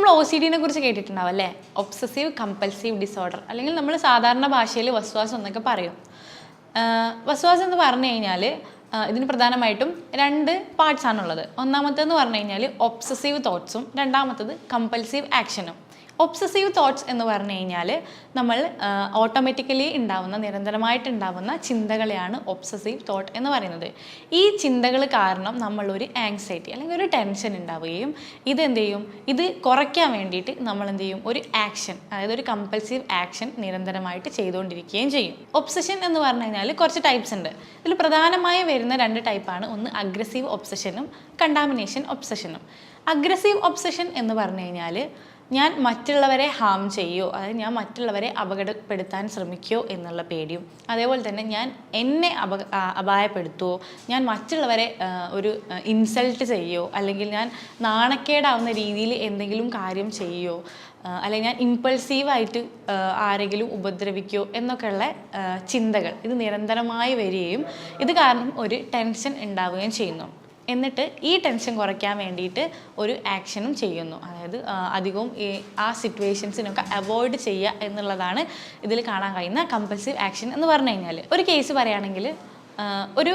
നമ്മൾ O C ഡിനെ കുറിച്ച് കേട്ടിട്ടുണ്ടാവും അല്ലേ? ഒബ്സസീവ് കമ്പൽസീവ് ഡിസോർഡർ അല്ലെങ്കിൽ നമ്മൾ സാധാരണ ഭാഷയിൽ വസ്വാസം എന്നൊക്കെ പറയും. വസ്വാസം എന്ന് പറഞ്ഞു കഴിഞ്ഞാൽ ഇതിന് പ്രധാനമായിട്ടും രണ്ട് പാർട്സ് ആണുള്ളത്. ഒന്നാമത്തേന്ന് പറഞ്ഞു കഴിഞ്ഞാൽ ഒബ്സസീവ് തോട്ട്സും രണ്ടാമത്തത് കമ്പൽസീവ് ആക്ഷനും ഒബ്സസീവ് തോട്ട്സ് എന്ന് പറഞ്ഞു കഴിഞ്ഞാൽ നമ്മൾ ഓട്ടോമാറ്റിക്കലി ഉണ്ടാവുന്ന നിരന്തരമായിട്ടുണ്ടാവുന്ന ചിന്തകളെയാണ് ഒബ്സസീവ് തോട്ട് എന്ന് പറയുന്നത്. ഈ ചിന്തകൾ കാരണം നമ്മളൊരു ആങ്സൈറ്റി അല്ലെങ്കിൽ ഒരു ടെൻഷൻ ഉണ്ടാവുകയും ഇതെന്ത് ചെയ്യും? ഇത് കുറയ്ക്കാൻ വേണ്ടിയിട്ട് നമ്മൾ എന്ത് ചെയ്യും? ഒരു ആക്ഷൻ അതായത് ഒരു കമ്പൽസീവ് ആക്ഷൻ നിരന്തരമായിട്ട് ചെയ്തുകൊണ്ടിരിക്കുകയും ചെയ്യും. ഒബ്സഷൻ എന്ന് പറഞ്ഞു കഴിഞ്ഞാൽ കുറച്ച് ടൈപ്സ് ഉണ്ട്. ഇതിൽ പ്രധാനമായി വരുന്ന രണ്ട് ടൈപ്പാണ് ഒന്ന് അഗ്രസീവ് ഒബ്സഷനും കണ്ടാമിനേഷൻ ഒബ്സഷനും അഗ്രസീവ് ഒബ്സഷൻ എന്ന് പറഞ്ഞു കഴിഞ്ഞാൽ ഞാൻ മറ്റുള്ളവരെ ഹാം ചെയ്യോ അതായത് ഞാൻ മറ്റുള്ളവരെ അപകടപ്പെടുത്താൻ ശ്രമിക്കുമോ എന്നുള്ള പേടിയും. അതേപോലെ തന്നെ ഞാൻ എന്നെ അപ അപായപ്പെടുത്തുമോ ഞാൻ മറ്റുള്ളവരെ ഒരു ഇൻസൾട്ട് ചെയ്യോ അല്ലെങ്കിൽ ഞാൻ നാണക്കേടാവുന്ന രീതിയിൽ എന്തെങ്കിലും കാര്യം ചെയ്യോ അല്ലെങ്കിൽ ഞാൻ ഇമ്പൾസീവായിട്ട് ആരെങ്കിലും ഉപദ്രവിക്കുമോ എന്നൊക്കെയുള്ള ചിന്തകൾ ഇത് നിരന്തരമായി വരികയും ഇത് കാരണം ഒരു ടെൻഷൻ ഉണ്ടാവുകയും ചെയ്യുന്നു. എന്നിട്ട് ഈ ടെൻഷൻ കുറയ്ക്കാൻ വേണ്ടിയിട്ട് ഒരു ആക്ഷനും ചെയ്യുന്നു. അതായത് അധികവും ഈ ആ സിറ്റുവേഷൻസിനൊക്കെ അവോയ്ഡ് ചെയ്യുക എന്നുള്ളതാണ് ഇതിൽ കാണാൻ കഴിയുന്ന കമ്പൽസീവ് ആക്ഷൻ എന്ന് പറഞ്ഞു കഴിഞ്ഞാൽ. ഒരു കേസ് പറയുകയാണെങ്കിൽ ഒരു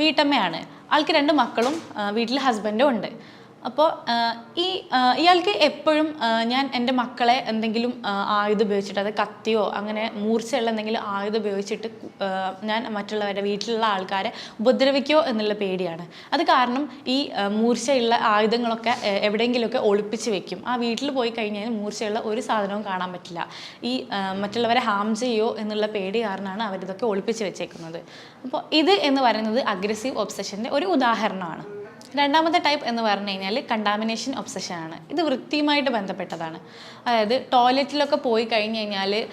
വീട്ടമ്മയാണ്. ആൾക്ക് രണ്ട് മക്കളും വീട്ടിൽ ഹസ്ബൻഡും ഉണ്ട്. അപ്പോൾ ഈ ഇയാൾക്ക് എപ്പോഴും ഞാൻ എന്റെ മക്കളെ എന്തെങ്കിലും ആയുധം ഉപയോഗിച്ചിട്ട് അത് കത്തിയോ അങ്ങനെ മൂർച്ചയുള്ള എന്തെങ്കിലും ആയുധം ഉപയോഗിച്ചിട്ട് ഞാൻ മറ്റുള്ളവരുടെ വീട്ടിലുള്ള ആൾക്കാരെ ഉപദ്രവിക്കോ എന്നുള്ള പേടിയാണ്. അത് കാരണം ഈ മൂർച്ചയുള്ള ആയുധങ്ങളൊക്കെ എവിടെയെങ്കിലുമൊക്കെ ഒളിപ്പിച്ച് വെക്കും. ആ വീട്ടിൽ പോയി കഴിഞ്ഞാൽ മൂർച്ചയുള്ള ഒരു സാധനവും കാണാൻ പറ്റില്ല. ഈ മറ്റുള്ളവരെ ഹാം ചെയ്യോ എന്നുള്ള പേടി കാരണമാണ് അവരിതൊക്കെ ഒളിപ്പിച്ച് വെച്ചേക്കുന്നത്. അപ്പോൾ ഇത് എന്ന് പറയുന്നത് അഗ്രസീവ് ഒബ്സഷന്റെ ഒരു ഉദാഹരണമാണ്. രണ്ടാമത്തെ ടൈപ്പ് എന്ന് പറഞ്ഞു കഴിഞ്ഞാൽ കണ്ടാമിനേഷൻ ഒബ്സഷൻ ആണ്. ഇത് വൃത്തിയുമായിട്ട് ബന്ധപ്പെട്ടതാണ്. അതായത് ടോയ്ലറ്റിലൊക്കെ പോയി കഴിഞ്ഞ് കഴിഞ്ഞാൽ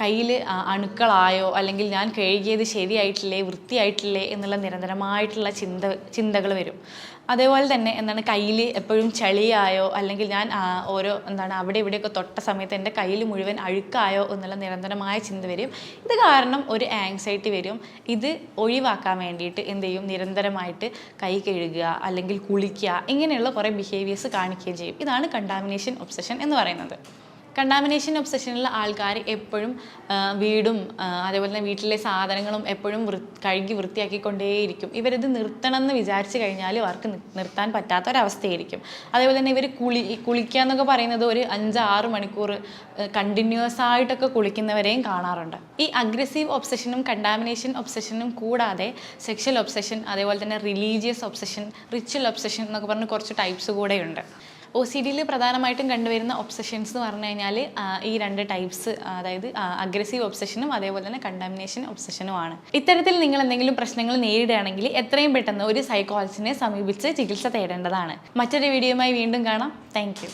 കയ്യിൽ അണുക്കളായോ അല്ലെങ്കിൽ ഞാൻ കഴുകിയത് ശരിയായിട്ടില്ലേ വൃത്തിയായിട്ടില്ലേ എന്നുള്ള നിരന്തരമായിട്ടുള്ള ചിന്ത ചിന്തകൾ വരും. അതേപോലെ തന്നെ എന്താണ് കയ്യിൽ എപ്പോഴും ചളിയായോ അല്ലെങ്കിൽ ഞാൻ ഓരോ എന്താണ് അവിടെ ഇവിടെയൊക്കെ തൊട്ട സമയത്ത് എന്റെ കയ്യിൽ മുഴുവൻ അഴുക്കായോ എന്നുള്ള നിരന്തരമായ ചിന്ത വരും. ഇത് കാരണം ഒരു ആങ്സൈറ്റി വരും. ഇത് ഒഴിവാക്കാൻ വേണ്ടിയിട്ട് എന്ത് ചെയ്യും? നിരന്തരമായിട്ട് കൈ കഴുകുക അല്ലെങ്കിൽ കുളിക്കുക ഇങ്ങനെയുള്ള കുറേ ബിഹേവിയേഴ്സ് കാണിക്കുകയും ചെയ്യും. ഇതാണ് കണ്ടാമിനേഷൻ ഒബ്സഷൻ എന്ന് പറയുന്നത്. കണ്ടാമിനേഷൻ ഒബ്സഷനുള്ള ആൾക്കാർ എപ്പോഴും വീടും അതേപോലെ തന്നെ വീട്ടിലെ സാധനങ്ങളും എപ്പോഴും വൃ കഴുകി വൃത്തിയാക്കിക്കൊണ്ടേയിരിക്കും. ഇവരിത് നിർത്തണം എന്ന് വിചാരിച്ചു കഴിഞ്ഞാൽ അവർക്ക് നിർത്താൻ പറ്റാത്ത ഒരവസ്ഥയായിരിക്കും അതേപോലെ തന്നെ ഇവർ കുളി കുളിക്കുക എന്നൊക്കെ പറയുന്നത് ഒരു അഞ്ച് ആറ് മണിക്കൂർ കണ്ടിന്യൂസ് ആയിട്ടൊക്കെ കുളിക്കുന്നവരെയും കാണാറുണ്ട്. ഈ അഗ്രസീവ് ഒബ്സഷനും കണ്ടാമിനേഷൻ ഒബ്സഷനും കൂടാതെ സെക്ഷൽ ഒബ്സഷൻ അതേപോലെ തന്നെ റിലീജിയസ് ഒബ്സഷൻ റിച്വൽ ഒബ്സഷൻ എന്നൊക്കെ പറഞ്ഞ് കുറച്ച് ടൈപ്സ് കൂടെയുണ്ട്. ഒ സി ഡിയിൽ പ്രധാനമായിട്ടും കണ്ടുവരുന്ന ഒബ്സഷൻസ് എന്ന് പറഞ്ഞു കഴിഞ്ഞാൽ ഈ രണ്ട് ടൈപ്സ് അതായത് അഗ്രസീവ് ഒബ്സഷനും അതേപോലെ തന്നെ കണ്ടാമിനേഷൻ ഒബ്സഷനുമാണ് ഇത്തരത്തിൽ നിങ്ങൾ എന്തെങ്കിലും പ്രശ്നങ്ങൾ നേരിടുകയാണെങ്കിൽ എത്രയും പെട്ടെന്ന് ഒരു സൈക്കോളജിസ്റ്റിനെ സമീപിച്ച് ചികിത്സ തേടേണ്ടതാണ്. മറ്റൊരു വീഡിയോയുമായി വീണ്ടും കാണാം. താങ്ക്